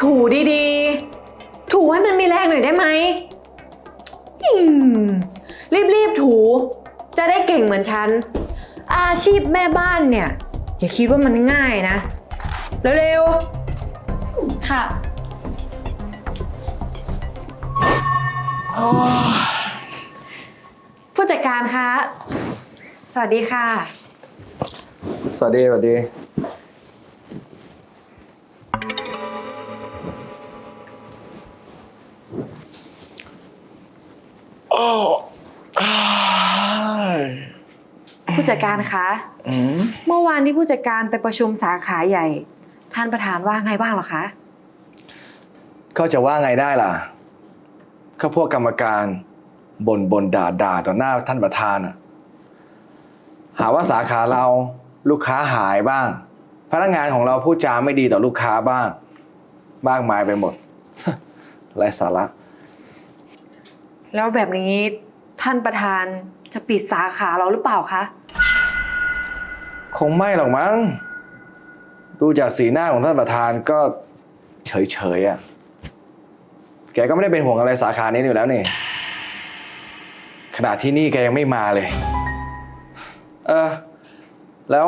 ถูดีๆ ถูให้มันมีแรงหน่อยได้ไหมอืมรีบๆ ถู จะได้เก่งเหมือนฉัน อาชีพแม่บ้านเนี่ย อย่าคิดว่ามันง่ายนะ เร็วค่ะ ผู้จัดการคะๆสวัสดีค่ะ สวัสดีสวัสดี จัดการคะอืมเมื่อวานที่ผู้จัดการไปประชุมสาขาใหญ่ ท่านประธานว่าไงบ้างเหรอคะก็จะว่าไงได้ล่ะก็พวกกรรมการบ่นบ่นด่าด่าต่อหน้าท่านประธานอะหาว่าสาขาเราลูกค้าหายบ้าง พนักงานของเราพูดจาไม่ดีต่อลูกค้าบ้าง มากมายไปหมดไรสาระ แล้วแบบนี้ท่านประธานจะปิดสาขาเราหรือเปล่าคะ คงไม่หรอกมั้ง ดูจากสีหน้าของท่านประธานก็เฉยๆอะ แกก็ไม่ได้เป็นห่วงอะไรสาขานี้อยู่แล้วนี่ขณะที่นี่แกยังไม่มาเลย เออ แล้ว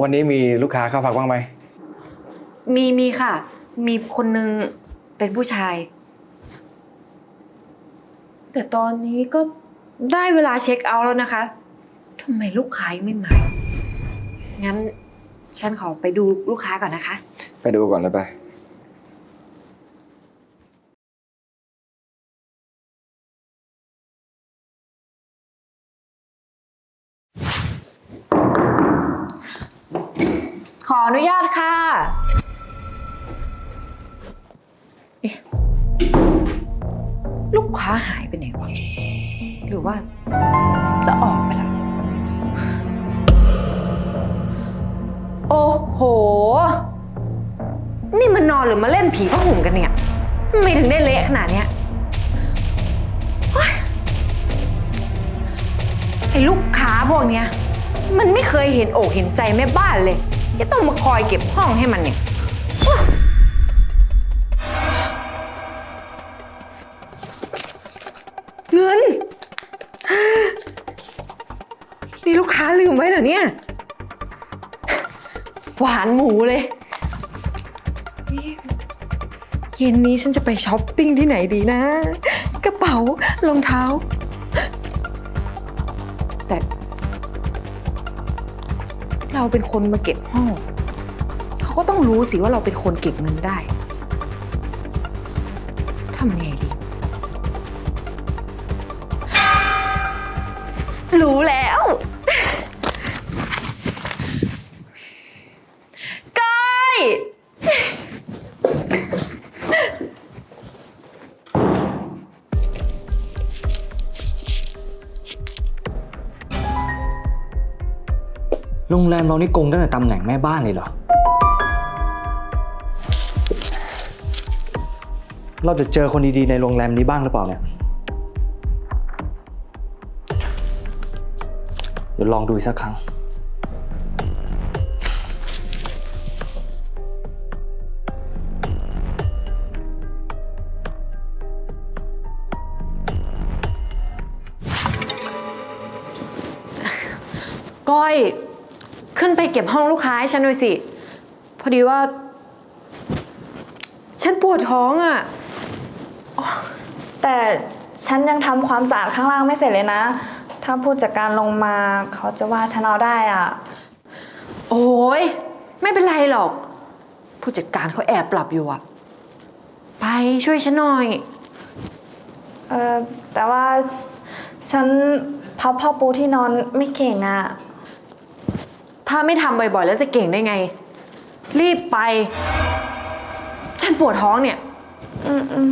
วันนี้มีลูกค้าเข้าพักบ้างไหม มีมีค่ะ มีคนนึงเป็นผู้ชาย แต่ตอนนี้ก็ได้เวลาเช็คเอาท์แล้วนะคะทำไมลูกค้ายังไม่มา งั้นฉันขอไปดูลูกค้าก่อนนะคะ ไปดูก่อนเลยไป ขออนุญาตค่ะเอ๊ะลูกค้าหายไปไหนวะ หรือว่าจะออกไปแล้ว โอ้โห นี่มันนอนหรือมาเล่นผีผ้าห่มกันเนี่ยทำไมถึงได้เละขนาดเนี้ยเฮ้ยไอ้ลูกค้าพวกเนี้ย มันไม่เคยเห็นอกเห็นใจแม่บ้านเลยจะต้องมาคอยเก็บห้องให้มันเนี่ย เงิน นี่ลูกค้าลืมไว้เหรอเนี่ย หวานหมูเลยเย็นนี้ฉันจะไปช้อปปิ้งที่ไหนดีนะ กระเป๋ารองเท้า แต่ เราเป็นคนมาเก็บห้อง เขาก็ต้องรู้สิว่าเราเป็นคนเก็บเงินได้ทำไงดี รู้แล้ว โรงแรมเรานี่โกงตั้งแต่ตำแหน่งแม่บ้านเลยเหรอ เราจะเจอคนดีๆในโรงแรมนี้บ้างหรือเปล่าเนี่ย เดี๋ยวลองดูอีกสักครั้ง ก้อย ไปเก็บห้องลูกค้าให้ฉันหน่อยสิ พอดีว่า ฉันปวดท้องอะ แต่ฉันยังทำความสะอาดข้างล่างไม่เสร็จเลยนะ ถ้าผู้จัดการลงมาเขาจะว่าฉันเอาได้อะโอ้ยไม่เป็นไรหรอก ผู้จัดการเขาแอบปรับอยู่อะไปช่วยฉันหน่อย เออแต่ว่าฉันพับผ้าปูที่นอนไม่เก่งอะ ถ้าไม่ทำบ่อยๆ แล้วจะเก่งได้ไง รีบไป ฉันปวดท้องเนี่ย อืมอืม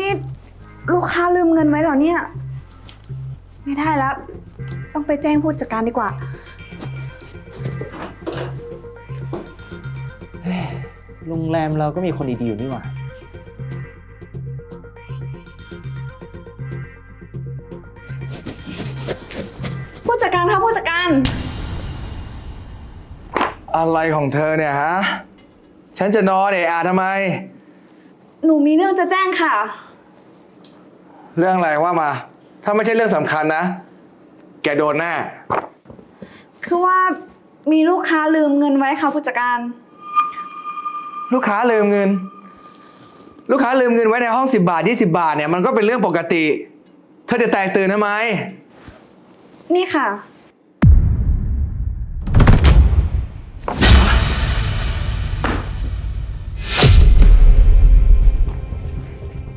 นี่ลูกค้าลืมเงินไว้เหรอเนี่ย ไม่ได้แล้ว ต้องไปแจ้งผู้จัดการดีกว่า โรงแรมเราก็มีคนดีๆอยู่นี่หว่า ผู้จัดการคะผู้จัดการ อะไรของเธอเนี่ยฮะ ฉันจะนอนเอะอะทำไม หนูมีเรื่องจะแจ้งค่ะ เรื่องอะไรว่ามา ถ้าไม่ใช่เรื่องสำคัญนะ แกโดนแน่คือว่ามีลูกค้าลืมเงินไว้ค่ะผู้จัดการ ลูกค้าลืมเงิน ลูกค้าลืมเงินไว้ในห้อง10บาท20บาทเนี่ยมันก็เป็นเรื่องปกติเธอจะแตกตื่นทำไม นี่ค่ะ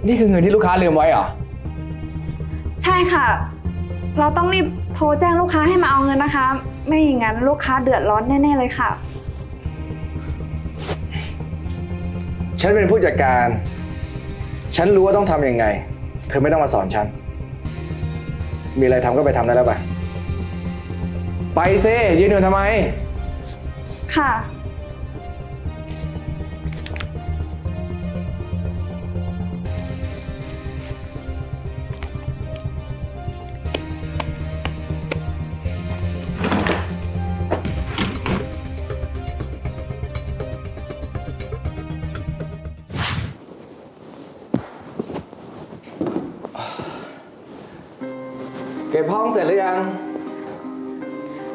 นี่คือเงินที่ลูกค้าลืมไว้เหรอ ใช่ค่ะ เราต้องรีบโทรแจ้งลูกค้าให้มาเอาเงินนะคะ ไม่อย่างนั้นลูกค้าเดือดร้อนแน่ๆเลยค่ะ ฉันเป็นผู้จัดการ ฉันรู้ว่าต้องทำยังไง เธอไม่ต้องมาสอนฉัน มีอะไรทำก็ไปทำได้แล้วไปไปเซ่ยืนอยู่ทำไม ค่ะ เก็บห้องเสร็จหรือยัง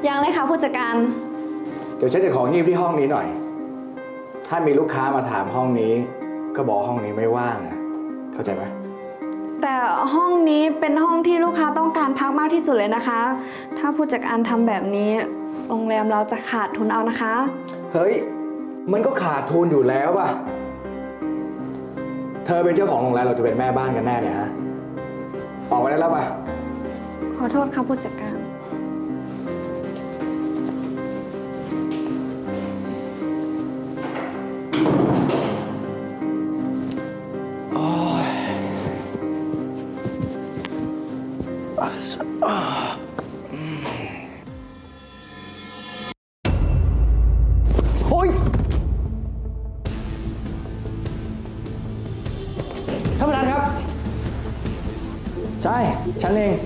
ยังเลยค่ะผู้จัดการ เดี๋ยวฉันจะของีบที่ห้องนี้หน่อย ถ้ามีลูกค้ามาถามห้องนี้ ก็บอกห้องนี้ไม่ว่างนะ เข้าใจไหม แต่ห้องนี้เป็นห้องที่ลูกค้าต้องการพักมากที่สุดเลยนะคะ ถ้าผู้จัดการทำแบบนี้ โรงแรมเราจะขาดทุนเอานะคะ เฮ้ย มันก็ขาดทุนอยู่แล้วป่ะ เธอเป็นเจ้าของโรงแรมเราจะเป็นแม่บ้านกันแน่เนี่ยฮะ ออกมาได้แล้วป่ะข อโทษค่ะผู้จัดการ โอ้ยท่านประธานครับ ใช่ ฉันเอง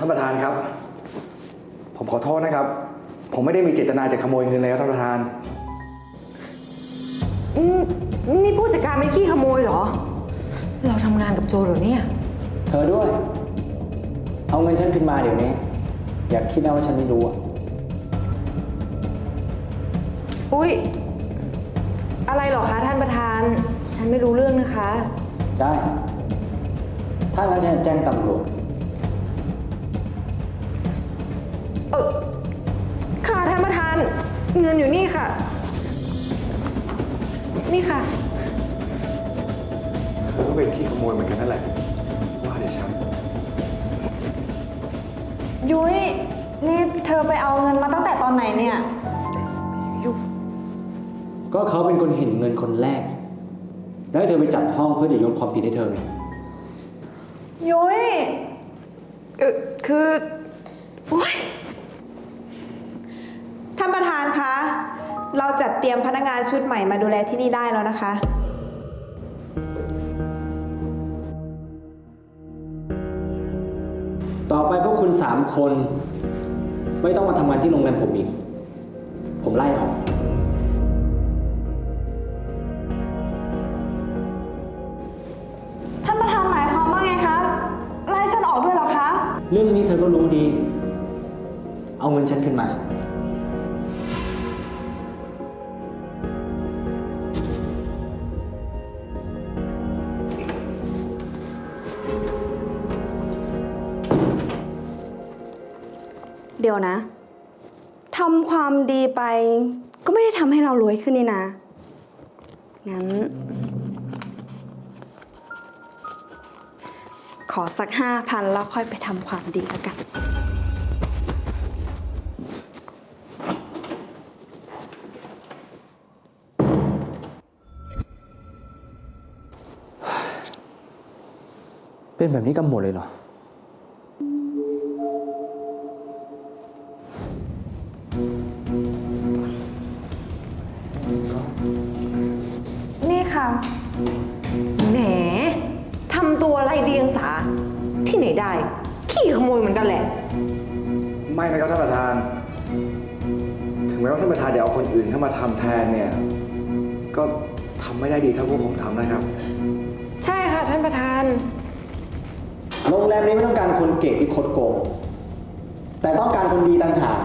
ท่านประธานครับ ผมขอโทษนะครับ ผมไม่ได้มีเจตนาจะขโมยเงินเลยครับท่านประธาน อืมนี่ผู้จัดการไม่ขี้ขโมยเหรอ เราทำงานกับโจรเหรอเนี่ย เธอด้วย เอาเงินฉันขึ้นมาเดี๋ยวนี้ อยากคิดนะว่าฉันไม่รู้อะอุ๊ย อะไรเหรอคะท่านประธาน ฉันไม่รู้เรื่องนะคะ ได้ ถ้างั้นฉันจะแจ้งตำรวจ เงินอยู่นี่ค่ะ นี่ค่ะ เธอก็เป็นขี้ขโมยเหมือนกันนั่นแหละ ว่าเดี๋ยวฉัน ยุ้ยนี่เธอไปเอาเงินมาตั้งแต่ตอนไหนเนี่ย ก็เขาเป็นคนเห็นเงินคนแรก แล้วให้เธอไปจัดห้องเพื่อจะโยนความผิดให้เธอไง ยุ้ยเออคือโอ๊ย ท่านประธานคะ เราจัดเตรียมพนักงานชุดใหม่มาดูแลที่นี่ได้แล้วนะคะ ต่อไปพวกคุณสามคน ไม่ต้องมาทำงานที่โรงแรมผมอีก ผมไล่ออก ท่านประธานหมายความว่าไงคะ ไล่ฉันออกด้วยเหรอคะ เรื่องนี้เธอก็รู้ดี เอาเงินฉันขึ้นมา เดี๋ยวนะทำความดีไป ก็ไม่ได้ทำให้เรารวยขึ้นนี่นะงั้น ขอสักห้าพันแล้วค่อยไปทำความดีแล้วกัน เป็นแบบนี้กันหมดเลยเหรอ ไหนได้ ขี้ขโมยเหมือนกันแหละ ไม่นะครับท่านประธาน ถึงแม้ว่าท่านประธานจะเอาคนอื่นเข้ามาทำแทนเนี่ย ก็ทำไม่ได้ดีเท่าพวกผมทำนะครับ ใช่ค่ะท่านประธาน โรงแรมนี้ไม่ต้องการคนเก่งที่คดโกงแต่ต้องการคนดีต่างหาก